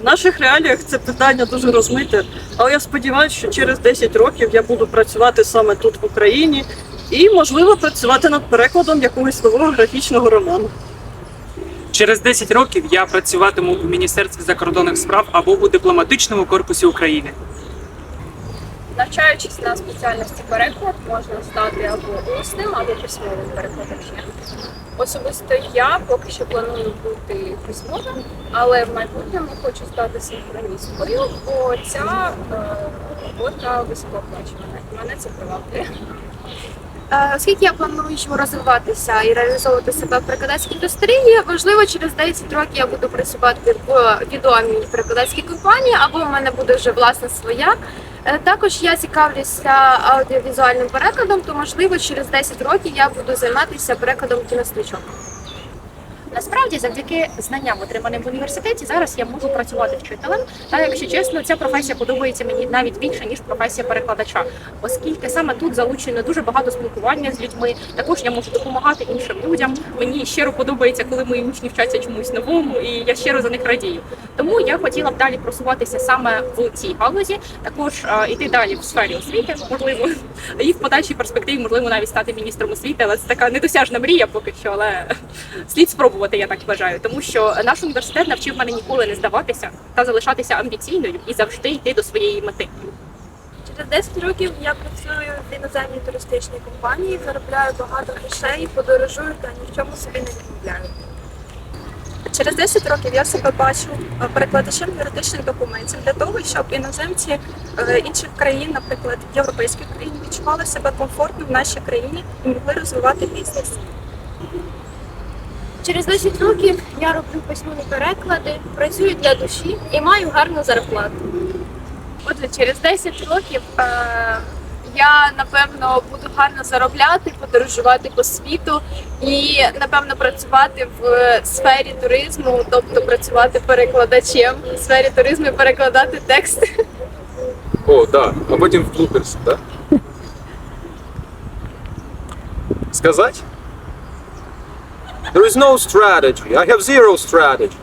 В наших реаліях це питання дуже розмите, але я сподіваюся, що через 10 років я буду працювати саме тут в Україні і, можливо, працювати над перекладом якогось нового графічного роману. Через 10 років я працюватиму в Міністерстві закордонних справ або у дипломатичному корпусі України. Навчаючись на спеціальності переклад, можна стати або усним, або письмовим перекладачем. Особисто я поки що планую бути письмовим, але в майбутньому хочу стати синхроністкою, бо ця е, робота високооплачувана. Мене це приваблює. Е, Оскільки я планую розвиватися і реалізовувати себе в перекладацькій індустрії, можливо, через 10 років я буду працювати в відомій перекладацькій компанії, або в мене буде вже власна своя. Е, Також я цікавлюся аудіовізуальним перекладом, то можливо через 10 років я буду займатися перекладом кінострічок. Насправді, завдяки знанням, отриманим в університеті, зараз я можу працювати вчителем. Та якщо чесно, ця професія подобається мені навіть більше ніж професія перекладача, оскільки саме тут залучено дуже багато спілкування з людьми. Також я можу допомагати іншим людям. Мені щиро подобається, коли мої учні вчаться чомусь новому, і я щиро за них радію. Тому я хотіла б далі просуватися саме в цій галузі, також е, іти далі в сфері освіти, можливо, і в подальшій перспективі, можливо, навіть стати міністром освіти. Але це така недосяжна мрія поки що, але слід спробувати, я так вважаю, тому що наш університет навчив мене ніколи не здаватися та залишатися амбіційною і завжди йти до своєї мети. Через 10 років я працюю в іноземній туристичній компанії, заробляю багато грошей, подорожую та ні в чому собі не відмовляю. Через 10 років я себе бачу е, перекладачем юридичних документів для того, щоб іноземці е, інших країн, наприклад, європейських країн, відчували себе комфортно в нашій країні і могли розвивати бізнес. Через 10 років я роблю письмові переклади, працюю для душі і маю гарну зарплату. Отже, через 10 років е, я напевно буду гарно заробляти, подорожувати по світу і напевно працювати в сфері туризму, тобто працювати перекладачем в сфері туризму і перекладати тексти. О, да. А потім в блуперс, да? Сказать? There is no strategy. I have zero strategy.